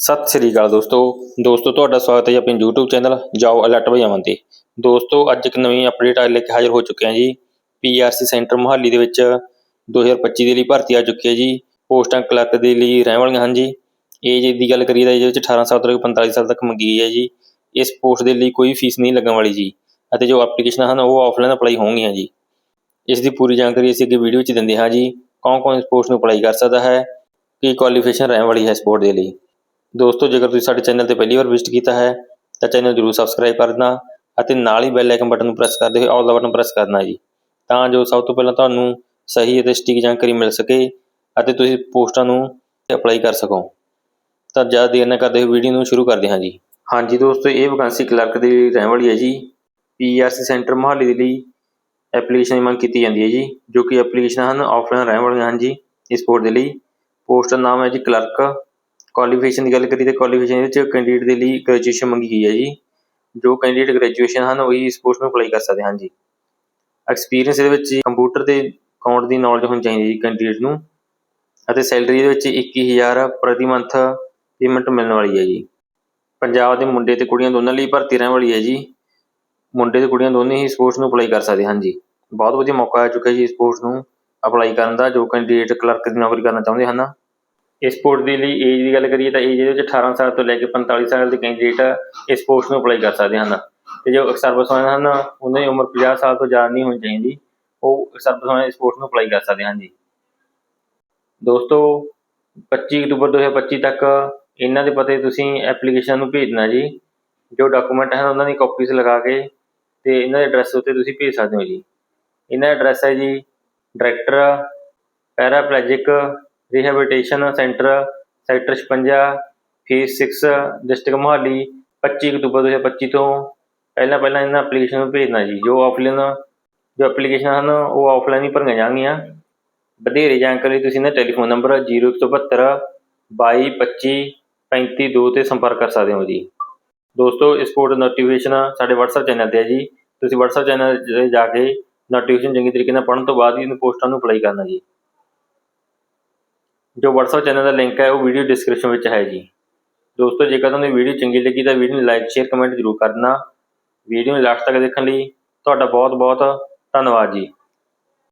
ਸਤਿ ਸ੍ਰੀ ਅਕਾਲ ਦੋਸਤੋ। ਦੋਸਤੋ, ਤੁਹਾਡਾ ਸਵਾਗਤ ਹੈ ਜੀ ਆਪਣੇ YouTube ਚੈਨਲ ਜਾਓ ਅਲਰਟ ਭਜਾਵਾਂ ਤੇ। ਦੋਸਤੋ, ਅੱਜ ਇੱਕ ਨਵੀਂ ਅਪਡੇਟ ਆ ਲੈ ਕੇ ਹਾਜ਼ਰ ਹੋ ਚੁੱਕੇ ਹਾਂ ਜੀ। PRC ਸੈਂਟਰ ਮੁਹਾਲੀ ਦੇ ਵਿੱਚ 2025 ਦੇ ਲਈ ਭਰਤੀ ਆ ਚੁੱਕੀ ਹੈ ਜੀ। ਪੋਸਟਾਂ ਕਲਰਕ ਦੇ ਲਈ ਰਹਿਣ ਵਾਲੀਆਂ ਹਨ ਜੀ। ਏਜ ਦੀ ਗੱਲ ਕਰੀਏ ਤਾਂ ਇਹਦੇ ਵਿੱਚ 18 ਸਾਲ ਤੋਂ ਲੈ ਕੇ 45 ਸਾਲ ਤੱਕ ਮੰਗੀ ਗਈ ਹੈ ਜੀ। ਇਸ ਪੋਸਟ ਦੇ ਲਈ ਕੋਈ ਫੀਸ ਨਹੀਂ ਲੱਗਣ ਵਾਲੀ ਜੀ। ਅਤੇ ਜੋ ਐਪਲੀਕੇਸ਼ਨਾਂ ਹਨ, ਉਹ ਆਫਲਾਈਨ ਅਪਲਾਈ ਹੋਣਗੀਆਂ ਜੀ। ਇਸ ਦੀ ਪੂਰੀ ਜਾਣਕਾਰੀ ਅਸੀਂ ਅੱਗੇ ਵੀਡੀਓ 'ਚ ਦਿੰਦੇ ਹਾਂ ਜੀ। ਕੌਣ ਕੌਣ ਇਸ ਪੋਸਟ ਨੂੰ ਅਪਲਾਈ ਕਰ ਸਕਦਾ ਹੈ? ਕੀ ਕੁਆਲੀਫਿਕੇਸ਼ਨ ਰਹਿਣ ਵਾਲੀ ਹੈ ਇਸ ਸਪੋਰਟ ਦੇ ਲਈ? ਦੋਸਤੋ, ਜੇਕਰ ਤੁਸੀਂ ਸਾਡੇ ਚੈਨਲ ਤੇ ਪਹਿਲੀ ਵਾਰ ਵਿਜ਼ਿਟ ਕੀਤਾ ਹੈ, ਤਾਂ ਚੈਨਲ ਜਰੂਰ ਸਬਸਕ੍ਰਾਈਬ ਕਰ ਦੇਣਾ ਅਤੇ ਨਾਲ ਹੀ ਬੈਲ ਆਈਕਨ ਬਟਨ ਨੂੰ ਪ੍ਰੈਸ ਕਰਦੇ ਹੋਏ ਆਲ ਦਾ ਬਟਨ ਪ੍ਰੈਸ ਕਰਨਾ ਜੀ। ਤਾਂ ਜੋ ਸਭ ਤੋਂ ਪਹਿਲਾਂ ਤੁਹਾਨੂੰ ਸਹੀ ਅਤੇ ਸਟੀਕ ਜਾਣਕਾਰੀ ਮਿਲ ਸਕੇ ਅਤੇ ਤੁਸੀਂ ਪੋਸਟਾਂ ਨੂੰ ਅਪਲਾਈ ਕਰ ਸਕੋ। ਤਾਂ ਜ਼ਿਆਦਾ ਦੇਰ ਨਾ ਕਰਦੇ ਹੋਏ ਵੀਡੀਓ ਨੂੰ ਸ਼ੁਰੂ ਕਰਦੇ ਹਾਂ ਜੀ। ਹਾਂਜੀ ਦੋਸਤੋ, ਇਹ ਵੈਕੈਂਸੀ ਕਲਰਕ ਦੀ ਰਹਿਣ ਵਾਲੀ ਹੈ ਜੀ। ਪੀਆਰਸੀ ਸੈਂਟਰ ਮੋਹਾਲੀ ਦੇ ਲਈ ਐਪਲੀਕੇਸ਼ਨ ਦੀ ਮੰਗ ਕੀਤੀ ਜਾਂਦੀ ਹੈ ਜੀ, ਜੋ ਕਿ ਐਪਲੀਕੇਸ਼ਨ ਹਨ ਆਫਲਾਈਨ ਰਹਿਣ ਵਾਲੀਆਂ ਹਨ ਜੀ, ਇਸ ਪੋਸਟ ਦੇ ਲਈ। ਪੋਸਟ ਦਾ ਨਾਮ ਹੈ ਜੀ ਕਲਰਕ ਕੁਆਲੀਫਿਕੇਸ਼ਨ ਦੀ ਗੱਲ ਕਰੀਏ ਤਾਂ ਕੁਆਲੀਫਿਕੇਸ਼ਨ ਵਿੱਚ ਕੈਂਡੀਡੇਟ ਦੇ ਲਈ ਗ੍ਰੈਜੂਏਸ਼ਨ ਮੰਗੀ ਗਈ ਹੈ ਜੀ। ਜੋ ਕੈਂਡੀਡੇਟ ਗ੍ਰੈਜੂਏਸ਼ਨ ਹਨ, ਉਹੀ ਇਸ ਪੋਸਟ ਨੂੰ ਅਪਲਾਈ ਕਰ ਸਕਦੇ ਹਨ ਜੀ। ਐਕਸਪੀਰੀਅੰਸ ਇਹਦੇ ਵਿੱਚ ਕੰਪਿਊਟਰ ਦੇ ਅਕਾਊਂਟ ਦੀ ਨੌਲੇਜ ਹੋਣੀ ਚਾਹੀਦੀ ਹੈ ਜੀ ਕੈਂਡੀਡੇਟ ਨੂੰ। ਅਤੇ ਸੈਲਰੀ ਇਹਦੇ ਵਿੱਚ 21000 ਪ੍ਰਤੀ ਮੰਥ ਪੇਮੈਂਟ ਮਿਲਣ ਵਾਲੀ ਹੈ ਜੀ। ਪੰਜਾਬ ਦੇ ਮੁੰਡੇ ਤੇ ਕੁੜੀਆਂ ਦੋਨਾਂ ਲਈ ਭਰਤੀ ਰਹਿਣ ਵਾਲੀ ਹੈ ਜੀ। ਮੁੰਡੇ ਤੇ ਕੁੜੀਆਂ ਦੋਨੇ ਹੀ ਸਪੋਰਟਸ ਨੂੰ ਅਪਲਾਈ ਕਰ ਸਕਦੇ ਹਨ ਜੀ। ਬਹੁਤ ਵਧੀਆ ਮੌਕਾ ਆ ਚੁੱਕਾ ਜੀ ਸਪੋਰਟਸ ਨੂੰ ਅਪਲਾਈ ਕਰਨ ਦਾ, ਜੋ ਕੈਂਡੀਡੇਟ ਕਲਰਕ ਦੀ ਨੌਕਰੀ ਕਰਨਾ ਚਾਹੁੰਦੇ ਹਨ। ਇਸ ਪੋਸਟ ਦੇ ਲਈ ਏਜ ਦੀ ਗੱਲ ਕਰੀਏ ਤਾਂ ਏਜ ਇਹਦੇ ਵਿੱਚ 18 ਸਾਲ ਤੋਂ ਲੈ ਕੇ 45 ਸਾਲ ਦੇ ਕੈਂਡੀਡੇਟ ਇਸ ਪੋਸਟ ਨੂੰ ਅਪਲਾਈ ਕਰ ਸਕਦੇ ਹਨ। ਤੇ ਜੋ ਸਰਵਿਸਮੈਨ ਹਨ ਉਹਨਾਂ ਦੀ ਉਮਰ 50 ਸਾਲ ਤੋਂ ਜ਼ਿਆਦਾ ਨਹੀਂ ਹੋਣੀ ਚਾਹੀਦੀ। ਉਹ ਸਰਵਿਸਮੈਨ ਇਸ ਪੋਸਟ ਨੂੰ ਅਪਲਾਈ ਕਰ ਸਕਦੇ ਹਨ ਜੀ। ਦੋਸਤੋ 25 ਅਕਤੂਬਰ 2025 ਤੱਕ ਇਹਨਾਂ ਦੇ ਪਤੇ ਤੁਸੀਂ ਐਪਲੀਕੇਸ਼ਨ ਨੂੰ ਭੇਜਣਾ ਜੀ। ਜੋ ਡਾਕੂਮੈਂਟ ਹਨ, ਉਹਨਾਂ ਦੀ ਕਾਪੀਜ਼ ਲਗਾ ਕੇ ਤੇ ਇਹਨਾਂ ਦੇ ਐਡਰੈਸ ਉੱਤੇ ਤੁਸੀਂ ਭੇਜ ਸਕਦੇ ਹੋ ਜੀ। ਇਹਨਾਂ ਦਾ ਐਡਰੈਸ ਹੈ ਜੀ director paraplegic rehabilitation centre sector 56 phase 6 district Mohali 25 ਅਕਤੂਬਰ 2025 ਤੋਂ ਪਹਿਲਾਂ ਪਹਿਲਾਂ ਇਹਨਾਂ ਐਪਲੀਕੇਸ਼ਨ ਨੂੰ ਭੇਜਣਾ ਜੀ। ਜੋ ਆਫਲਾਈਨ ਜੋ ਐਪਲੀਕੇਸ਼ਨ ਹਨ, ਉਹ ਆਫਲਾਈਨ ਹੀ ਭਰੀਆਂ ਜਾਣਗੀਆਂ। ਵਧੇਰੇ ਜਾਣਕਾਰੀ ਤੁਸੀਂ ਇਹਨਾਂ ਟੈਲੀਫੋਨ ਨੰਬਰ 0172 2225 352 ਤੇ ਸੰਪਰਕ ਕਰ ਸਕਦੇ ਹੋ ਜੀ। ਦੋਸਤੋ, ਇਸ ਕੋਡ ਨੋਟੀਫਿਕੇਸ਼ਨ ਸਾਡੇ WhatsApp ਚੈਨਲ ਤੇ ਹੈ ਜੀ। ਤੁਸੀਂ WhatsApp ਚੈਨਲ ਤੇ ਜਾ ਕੇ ਨੋਟੀਫਿਕੇਸ਼ਨ ਚੰਗੀ ਤਰੀਕੇ ਨਾਲ ਪੜ੍ਹਨ ਤੋਂ ਬਾਅਦ ਹੀ ਇਹਨਾਂ ਪੋਸਟਾਂ ਨੂੰ ਅਪਲਾਈ ਕਰਨਾ ਜੀ। ਜੋ WhatsApp ਚੈਨਲ ਦਾ ਲਿੰਕ ਹੈ, ਉਹ ਵੀਡੀਓ ਡਿਸਕ੍ਰਿਪਸ਼ਨ ਵਿੱਚ ਹੈ ਜੀ। ਦੋਸਤੋ, ਜੇਕਰ ਤੁਹਾਨੂੰ ਵੀਡੀਓ ਚੰਗੀ ਲੱਗੀ ਤਾਂ ਵੀਡੀਓ ਨੂੰ ਲਾਈਕ ਸ਼ੇਅਰ ਕਮੈਂਟ ਜ਼ਰੂਰ ਕਰਨਾ। ਵੀਡੀਓ ਨੂੰ ਲਾਸਟ ਤੱਕ ਦੇਖਣ ਲਈ ਤੁਹਾਡਾ ਬਹੁਤ ਬਹੁਤ ਧੰਨਵਾਦ ਜੀ।